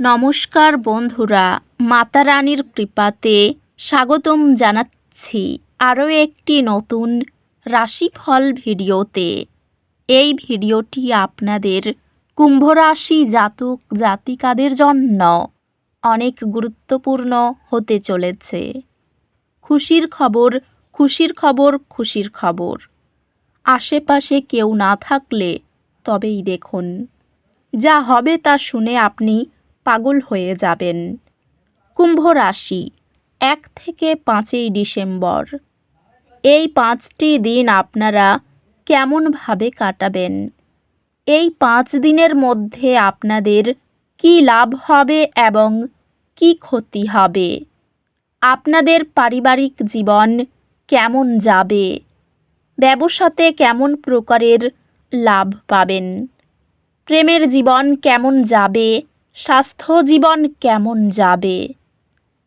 নমস্কার বন্ধুরা, মাতা রানীর কৃপাতে স্বাগতম জানাচ্ছি আরও একটি নতুন রাশিফল ভিডিওতে। এই ভিডিওটি আপনাদের কুম্ভ রাশি জাতক জাতিকাদের জন্য অনেক গুরুত্বপূর্ণ হতে চলেছে। খুশির খবর খুশির খবর খুশির খবর। আশেপাশে কেউ না থাকলে তবেই দেখুন। যা হবে তা শুনে আপনি পাগল হয়ে যাবেন। কুম্ভ রাশি, এক থেকে পাঁচই ডিসেম্বর। এই পাঁচটি দিন আপনারা কেমনভাবে কাটাবেন? এই পাঁচ দিনের মধ্যে আপনাদের কি লাভ হবে এবং কি ক্ষতি হবে? আপনাদের পারিবারিক জীবন কেমন যাবে? ব্যবসাতে কেমন প্রকারের লাভ পাবেন? প্রেমের জীবন কেমন যাবে? স্বাস্থ্য জীবন কেমন যাবে?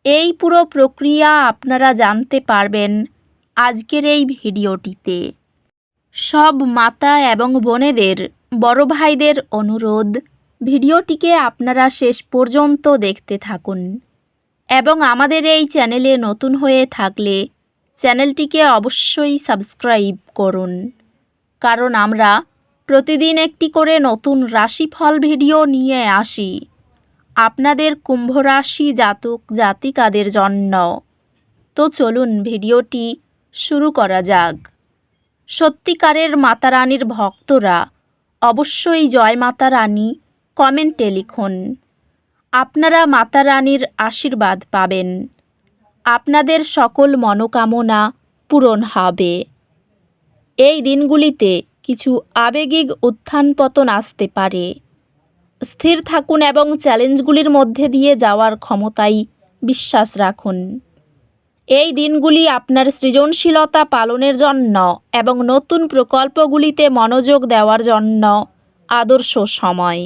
এই পুরো প্রক্রিয়া আপনারা জানতে পারবেন আজকের এই ভিডিওটিতে। সব মাতা এবং বোনেদের, বড় ভাইদের অনুরোধ, ভিডিওটিকে আপনারা শেষ পর্যন্ত দেখতে থাকুন। এবং আমাদের এই চ্যানেলে নতুন হয়ে থাকলে চ্যানেলটিকে অবশ্যই সাবস্ক্রাইব করুন। কারণ আমরা প্রতিদিন একটি করে নতুন রাশিফল ভিডিও নিয়ে আসি। আপনাদের কুম্ভরাশি জাতক জাতিকাদের জন্য। তো চলুন ভিডিওটি শুরু করা যাক। সত্যিকারের মাতা রানীর ভক্তরা অবশ্যই জয় মাতা রানী কমেন্টে লিখুন। আপনারা মাতা রানীর আশীর্বাদ পাবেন। আপনাদের সকল মনোকামনা পূরণ হবে। এই দিনগুলিতে কিছু আবেগিক উত্থান পতন আসতে পারে। স্থির থাকুন এবং চ্যালেঞ্জগুলির মধ্যে দিয়ে যাওয়ার ক্ষমতাই বিশ্বাস রাখুন। এই দিনগুলি আপনার সৃজনশীলতা পালনের জন্য এবং নতুন প্রকল্পগুলিতে মনোযোগ দেওয়ার জন্য আদর্শ সময়।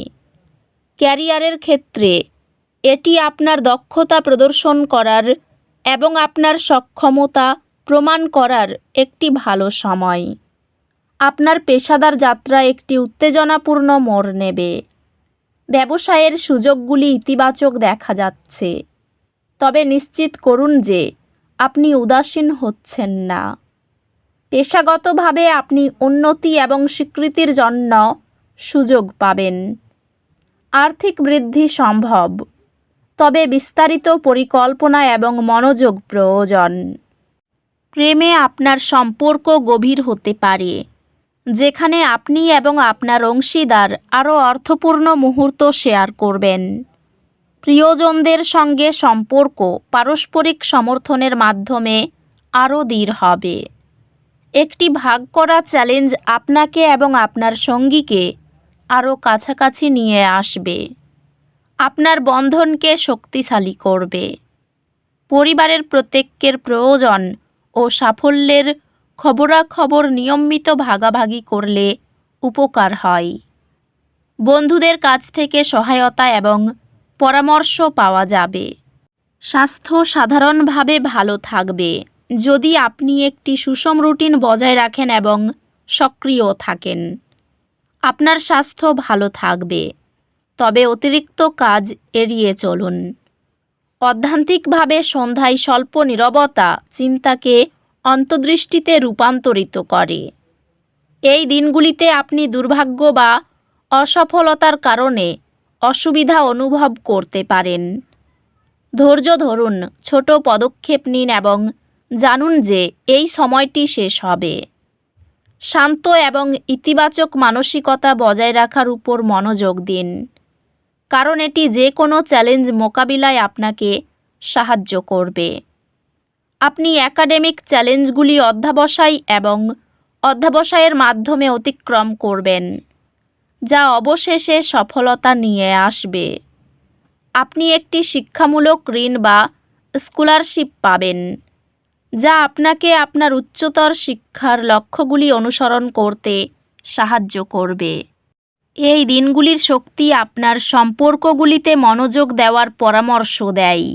ক্যারিয়ারের ক্ষেত্রে এটি আপনার দক্ষতা প্রদর্শন করার এবং আপনার সক্ষমতা প্রমাণ করার একটি ভালো সময়। আপনার পেশাদার যাত্রা একটি উত্তেজনাপূর্ণ মোড় নেবে। ব্যবসায়ের সুযোগগুলি ইতিবাচক দেখা যাচ্ছে। তবে নিশ্চিত করুন যে আপনি উদাসীন হচ্ছেন না। পেশাগতভাবে আপনি উন্নতি এবং স্বীকৃতির জন্য সুযোগ পাবেন। আর্থিক বৃদ্ধি সম্ভব। তবে বিস্তারিত পরিকল্পনা এবং মনোযোগ প্রয়োজন। প্রেমে আপনার সম্পর্ক গভীর হতে পারে। যেখানে আপনি এবং আপনার অংশীদার আরও অর্থপূর্ণ মুহূর্ত শেয়ার করবেন। প্রিয়জনদের সঙ্গে সম্পর্ক পারস্পরিক সমর্থনের মাধ্যমে আরও দৃঢ় হবে। একটি ভাগ করা চ্যালেঞ্জ আপনাকে এবং আপনার সঙ্গীকে আরও কাছাকাছি নিয়ে আসবে। আপনার বন্ধনকে শক্তিশালী করবে। পরিবারের প্রত্যেকের প্রয়োজন ও সাফল্যের খবরাখবর নিয়মিত ভাগাভাগি করলে উপকার হয়। বন্ধুদের কাছ থেকে সহায়তা এবং পরামর্শ পাওয়া যাবে। স্বাস্থ্য সাধারণভাবে ভালো থাকবে। যদি আপনি একটি সুষম রুটিন বজায় রাখেন এবং সক্রিয় থাকেন, আপনার স্বাস্থ্য ভালো থাকবে। তবে অতিরিক্ত কাজ এড়িয়ে চলুন। অধ্যান্তিকভাবে সন্ধ্যায় স্বল্প নীরবতা চিন্তাকে অন্তর্দৃষ্টিতে রূপান্তরিত করে। এই দিনগুলিতে আপনি দুর্ভাগ্য বা অসফলতার কারণে অসুবিধা অনুভব করতে পারেন। ধৈর্য ধরুন, ছোট পদক্ষেপ নিন এবং জানুন যে এই সময়টি শেষ হবে। শান্ত এবং ইতিবাচক মানসিকতা বজায় রাখার উপর মনোযোগ দিন, কারণ এটি যে কোনো চ্যালেঞ্জ মোকাবিলায় আপনাকে সাহায্য করবে। আপনি একাডেমিক চ্যালেঞ্জগুলি অধ্যাবসায় এবং অধ্যাবসায়ের মাধ্যমে অতিক্রম করবেন, যা অবশেষে সফলতা নিয়ে আসবে। আপনি একটি শিক্ষামূলক ঋণ বা স্কলারশিপ পাবেন, যা আপনাকে আপনার উচ্চতর শিক্ষার লক্ষ্যগুলি অনুসরণ করতে সাহায্য করবে। এই দিনগুলির শক্তি আপনার সম্পর্কগুলিতে মনোযোগ দেওয়ার পরামর্শ দেয়।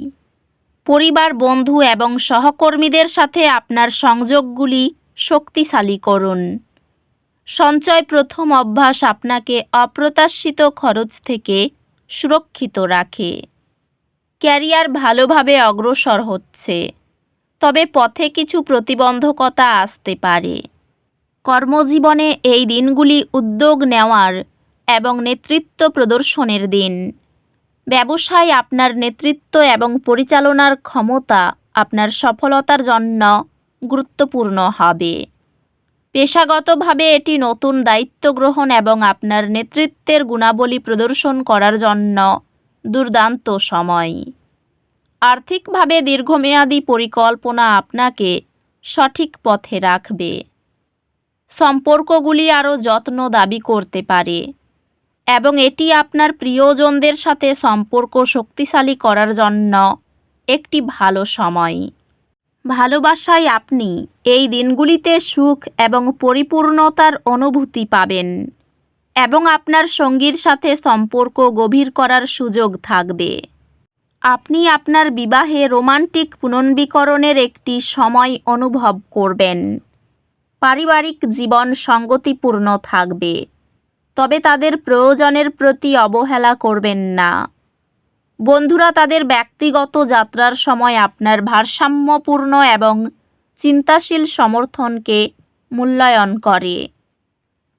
পরিবার, বন্ধু এবং সহকর্মীদের সাথে আপনার সংযোগগুলি শক্তিশালী করুন। সঞ্চয় প্রথম অভ্যাস আপনাকে অপ্রত্যাশিত খরচ থেকে সুরক্ষিত রাখে। ক্যারিয়ার ভালোভাবে অগ্রসর হচ্ছে, তবে পথে কিছু প্রতিবন্ধকতা আসতে পারে। কর্মজীবনে এই দিনগুলি উদ্যোগ নেওয়ার এবং নেতৃত্ব প্রদর্শনের দিন। ব্যবসায় আপনার নেতৃত্ব এবং পরিচালনার ক্ষমতা আপনার সফলতার জন্য গুরুত্বপূর্ণ হবে। পেশাগতভাবে এটি নতুন দায়িত্ব গ্রহণ এবং আপনার নেতৃত্বের গুণাবলী প্রদর্শন করার জন্য দুর্দান্ত সময়। আর্থিকভাবে দীর্ঘমেয়াদী পরিকল্পনা আপনাকে সঠিক পথে রাখবে। সম্পর্কগুলি আরও যত্ন দাবি করতে পারে। এবং এটি আপনার প্রিয়জনদের সাথে সম্পর্ক শক্তিশালী করার জন্য একটি ভালো সময়। ভালোবাসায় আপনি এই দিনগুলিতে সুখ এবং পরিপূর্ণতার অনুভূতি পাবেন এবং আপনার সঙ্গীর সাথে সম্পর্ক গভীর করার সুযোগ থাকবে। আপনি আপনার বিবাহে রোমান্টিক পুনর্বীকরণের একটি সময় অনুভব করবেন। পারিবারিক জীবন সঙ্গতিপূর্ণ থাকবে। তবে তাদের প্রয়োজনের প্রতি অবহেলা করবেন না। বন্ধুরা, তাদের ব্যক্তিগত যাত্রার সময় আপনার ভারসাম্যপূর্ণ এবং চিন্তাশীল সমর্থনকে মূল্যায়ন করে।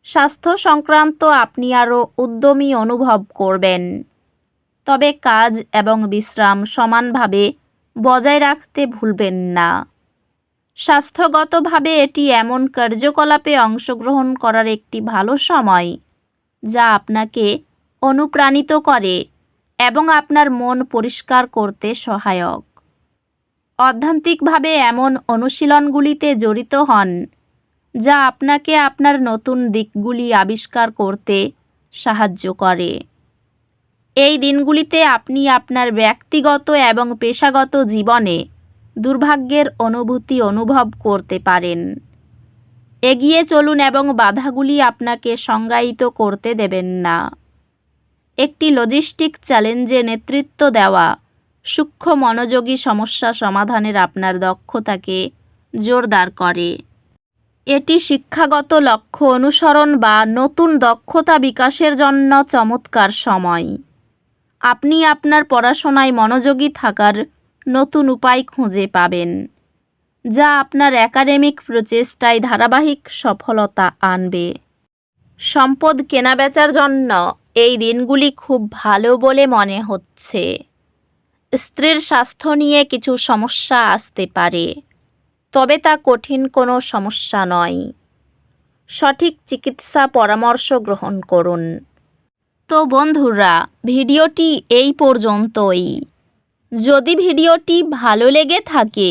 স্বাস্থ্য সংক্রান্ত আপনি আরও উদ্যমী অনুভব করবেন। তবে কাজ এবং বিশ্রাম সমানভাবে বজায় রাখতে ভুলবেন না। স্বাস্থ্যগতভাবে এটি এমন কার্যকলাপে অংশগ্রহণ করার একটি ভালো সময়। যা আপনাকে অনুপ্রাণিত করে এবং আপনার মন পরিষ্কার করতে সহায়ক। অধ্যান্তিকভাবে এমন অনুশীলনগুলিতে জড়িত হন, যা আপনাকে আপনার নতুন দিকগুলি আবিষ্কার করতে সাহায্য করে। এই দিনগুলিতে আপনি আপনার ব্যক্তিগত এবং পেশাগত জীবনে দুর্ভাগ্যের অনুভূতি অনুভব করতে পারেন। এগিয়ে চলুন এবং বাধাগুলি আপনাকে সংজ্ঞায়িত করতে দেবেন না। একটি লজিস্টিক চ্যালেঞ্জে নেতৃত্ব দেওয়া সূক্ষ্ম মনোযোগী সমস্যা সমাধানের আপনার দক্ষতাকে জোরদার করে। এটি শিক্ষাগত লক্ষ্য অনুসরণ বা নতুন দক্ষতা বিকাশের জন্য চমৎকার সময়। আপনি আপনার পড়াশোনায় মনোযোগী থাকার নতুন উপায় খুঁজে পাবেন। যা আপনার একাডেমিক প্রচেষ্টায় ধারাবাহিক সফলতা আনবে। সম্পদ কেনাবেচার জন্য এই দিনগুলি খুব ভালো বলে মনে হচ্ছে। স্ত্রীর স্বাস্থ্য নিয়ে কিছু সমস্যা আসতে পারে, তবে তা কঠিন কোনো সমস্যা নয়। সঠিক চিকিৎসা পরামর্শ গ্রহণ করুন। তো বন্ধুরা, ভিডিওটি এই পর্যন্তই। যদি ভিডিওটি ভালো লেগে থাকে